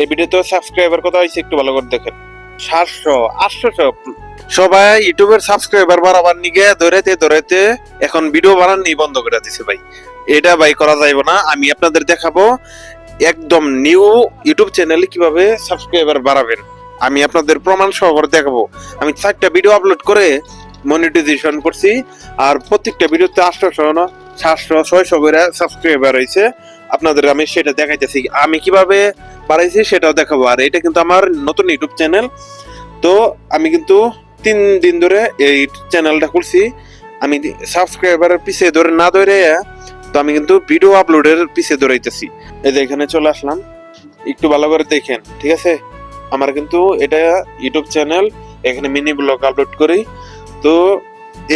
এই ভিডিওতে সাবস্ক্রাইবার কথা হয়েছে একটু ভালো করে দেখেন। সাতশো, আটশোশো। সবাই ইউটিউবের সাবস্ক্রাইবার বাড়াবার নিগে ধরেতে ধরেতে এখন ভিডিও বানানি বন্ধ করে দিছে ভাই। এটা ভাই করা যাইব না, আমি আপনাদের দেখাবো একদম নিউ ইউটিউব চ্যানেলে কীভাবে সাবস্ক্রাইবার বাড়াবেন। আমি আপনাদের প্রমাণ সহকারে দেখাবো। আমি চারটা ভিডিও আপলোড করে মনিটাইজেশন করছি, আর প্রত্যেকটা ভিডিওতে আটশোশো সাতশো, ছয়শো করে সাবস্ক্রাইবার হয়েছে। আপনাদের, আমি সেটা দেখাইতেছি। আমি কীভাবে বাড়াইছি সেটাও দেখাবো। আর এটা কিন্তু আমার নতুন ইউটিউব চ্যানেল। তো আমি কিন্তু তিন দিন ধরে এই চ্যানেলটা খুলছি। আমি সাবস্ক্রাইবারের পিছে ধরে না ধরে, তো আমি কিন্তু ভিডিও আপলোডের পিছে দৌড়াইতেছি এই যে এখানে চলে আসলাম। একটু ভালো করে দেখেন, ঠিক আছে? আমার কিন্তু এটা ইউটিউব চ্যানেল, এখানে মিনি ব্লগ আপলোড করি। তো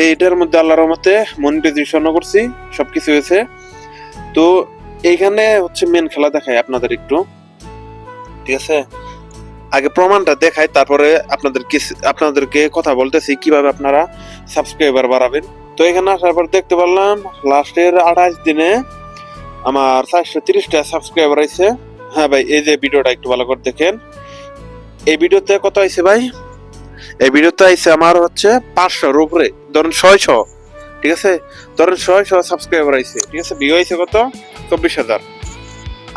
এইটার মধ্যে আল্লাহর রহমতে মনিটাইজেশনও করছি সব কিছু হয়েছে। তো এইখানে হচ্ছে মেন খেলা দেখায় আপনাদের একটু। ঠিক আছে? আগে প্রমাণটা দেখাই, তারপরে আপনাদের আপনাদেরকে কথা বলতেছি, কীভাবে আপনারা সাবস্ক্রাইবার বাড়াবেন। তো এখানে আসার পর দেখতে পারলাম, লাস্টের আঠাশ দিনে আমার চারশো তিরিশটা সাবস্ক্রাইবার আছে হ্যাঁ ভাই, এই যে ভিডিওটা একটু ভালো করে দেখেন। এই ভিডিওতে কত আইছে ভাই? এই ভিডিওতে আইছে আমার হচ্ছে পাঁচশোর উপরে, ধরুন ছয়শো। ঠিক আছে? ধরেন ছয়শো সাবস্ক্রাইবার আইছে, ঠিক আছে? ভিউ আইছে কত? চব্বিশ হাজার।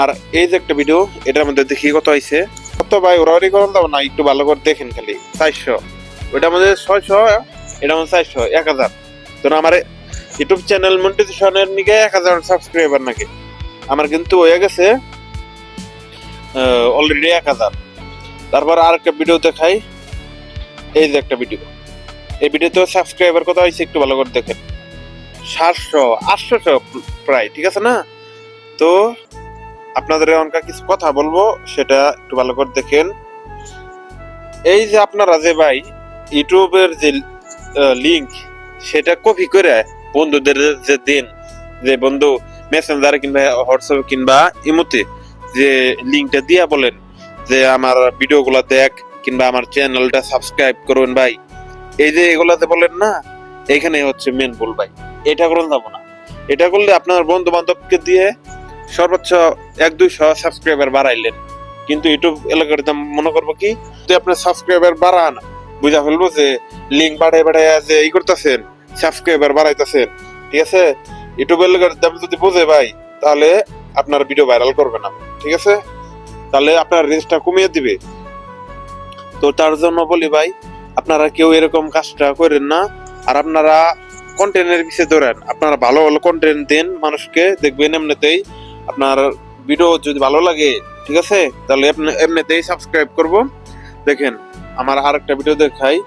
আর এই যে একটা ভিডিও এটার মধ্যে দেখি কত আইছে? কত ভাই ওরাওরি করেন দাও না, একটু ভালো করে দেখেন খালি। চারশো। ওইটার মধ্যে ছয়শো, এটার মধ্যে চারশো, এক হাজার। তো আমার ইউটিউব চ্যানেল মনিটাইজেশনের নিকে এক হাজার সাবস্ক্রাইবার নাকি? আমার কিন্তু হয়ে গেছে অলরেডি এক হাজার। তারপর আর একটা ভিডিও দেখাই। এই যে একটা ভিডিও এই ভিডিওতে সাবস্ক্রাইবার কত হয়েছে একটু ভালো করে দেখেন। সাতশো, আটশোশো প্রায়, ঠিক আছে না? তো আপনাদের এমনকার কিছু কথা বলব, সেটা একটু ভালো করে দেখেন। এই যে আপনারা যে ভাই, ইউটিউবের যে লিঙ্ক সেটা কপি করে বন্ধুদের যে দিন, যে বন্ধু মেসেঞ্জারে কিংবা হোয়াটসঅ্যাপে কিংবা ইমোতে যে লিঙ্কটা দিয়া বলেন, যে আমার ভিডিওগুলো দেখ কিংবা আমার চ্যানেলটা সাবস্ক্রাইব করুন ভাই। এই যে এগুলাতে বলেন না এখানে হচ্ছে মেন ভুল ভাই। এটা করুন যাব না। এটা করলে আপনার বন্ধু বান্ধবকে দিয়ে সর্বোচ্চ এক দুইশো সাবস্ক্রাইবার বাড়াইলেন। কিন্তু ইউটিউব এলাকার মনে করব কি আপনার সাবস্ক্রাইবার বাড়ান, বুঝা ফেলব যে লিঙ্ক বাড়াই বাড়াই যে ই করতেছেন সাবস্ক্রাইবার বাড়াইতেছেন, ঠিক আছে? ইউটিউব এলাকার দাম যদি বোঝে ভাই, তাহলে আপনার ভিডিও ভাইরাল করবে না, ঠিক আছে? তাহলে আপনার রেঞ্জটা কমিয়ে দিবে। তো তার জন্য বলি ভাই, আপনারা কেউ এরকম কাজটা করেন না, আর আপনারা কন্টেন্টের পিছিয়ে ধরেন আপনারা ভালো ভালো কন্টেন্ট দেন, মানুষকে দেখবেন এমনিতেই। আপনার ভিডিও যদি ভালো লাগে, ঠিক আছে? তাহলে আপনি এমনিতেই সাবস্ক্রাইব করব। দেখেন, আমার আর একটা ভিডিও দেখাই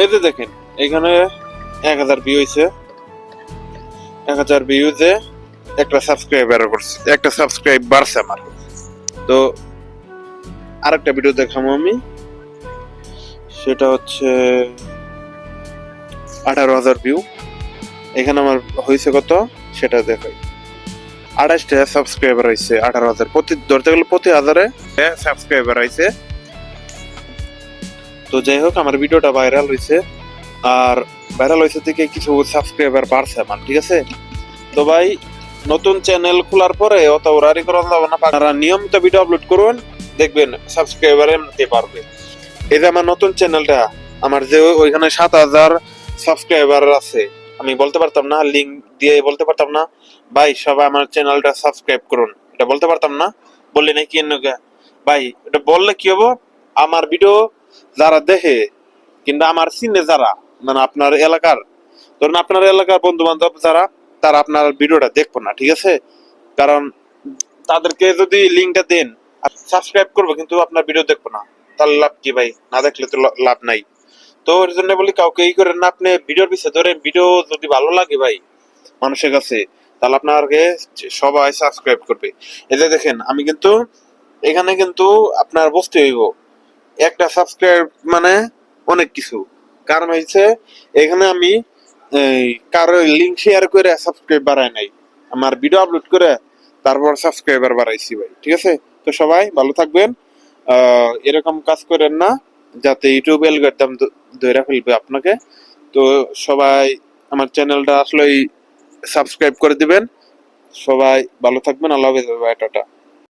এই যে দেখেন, এখানে এক হাজার ভিউ হয়েছে এক হাজার ভিউজে একটা সাবস্ক্রাইব সাবস্ক্রাইবার করছে, একটা সাবস্ক্রাইব বাড়ছে আমার। তো আরেকটা ভিডিও দেখাবো আমি। সেটা হচ্ছে আঠারো হাজার ভিউ এখানে আমার হয়েছে কত? সেটা দেখাই। আঠাশটা সাবস্ক্রাইবার হয়েছে, আঠারো হাজার। প্রতি, ধরতে গেলে প্রতি হাজারে সাবস্ক্রাইবার হয়েছে। তো যাই হোক, আমার ভিডিওটা ভাইরাল হয়েছে। আর ভাইরাল হয়েছে থেকে কিছু সাবস্ক্রাইবার বাড়ছে আমার, ঠিক আছে? তো ভাই, নতুন চ্যানেল খোলার পরে অত ওরারি করানো যাবে না। আপনারা নিয়মিত ভিডিও আপলোড করুন, দেখবেন সাবস্ক্রাইবার এমনিতে পারবে এই যে আমার নতুন চ্যানেলটা আমার যে ওইখানে সাত হাজার সাবস্ক্রাইবার আছে। আমি বলতে পারতাম না লিঙ্ক দিয়ে বলতে পারতাম না। ভাই, সবাই আমার চ্যানেলটা সাবস্ক্রাইব করুন। এটা বলতে পারতাম না, বললি নাকি ভাই, এটা বললে কি হব? আমার ভিডিও যারা দেখে, কিংবা আমার চিনে যারা মানে আপনার এলাকার, ধরুন আপনার এলাকার বন্ধু বান্ধব যারা, তারা আপনার ভিডিওটা দেখব না, ঠিক আছে? কারণ তাদেরকে যদি লিঙ্কটা দেন সাবস্ক্রাইব করব, কিন্তু আপনার ভিডিও দেখব না। তাহলে লাভ কি ভাই? না দেখলে তো লাভ নাই। তো এর জন্য বলি কাউকে ই করেন না, আপনি ভিডিওর পিছিয়ে ধরেন, ভিডিও যদি ভালো লাগে ভাই মানুষের কাছে, তাহলে আপনাকে সবাই সাবস্ক্রাইব করবে। এই যে দেখেন, আমি কিন্তু, এখানে কিন্তু আপনার বুঝতে হইব, একটা সাবস্ক্রাইব মানে অনেক কিছু। কারণ হয়েছে এখানে আমি কারও লিঙ্ক শেয়ার করে সাবস্ক্রাইব বাড়াই নাই। আমার ভিডিও আপলোড করে তারপর সাবস্ক্রাইবার বাড়াইছি ভাই, ঠিক আছে? তো সবাই ভালো থাকবেন। এরকম কাজ করেন না, যাতে ইউটিউব অ্যালগরিদম ধরে ফেলবে আপনাকে। তো সবাই আমার চ্যানেলটা আসলেই সাবস্ক্রাইব করে দিবেন। সবাই ভালো থাকবেন। আল্লাহ হাফেজ বাই টাটা।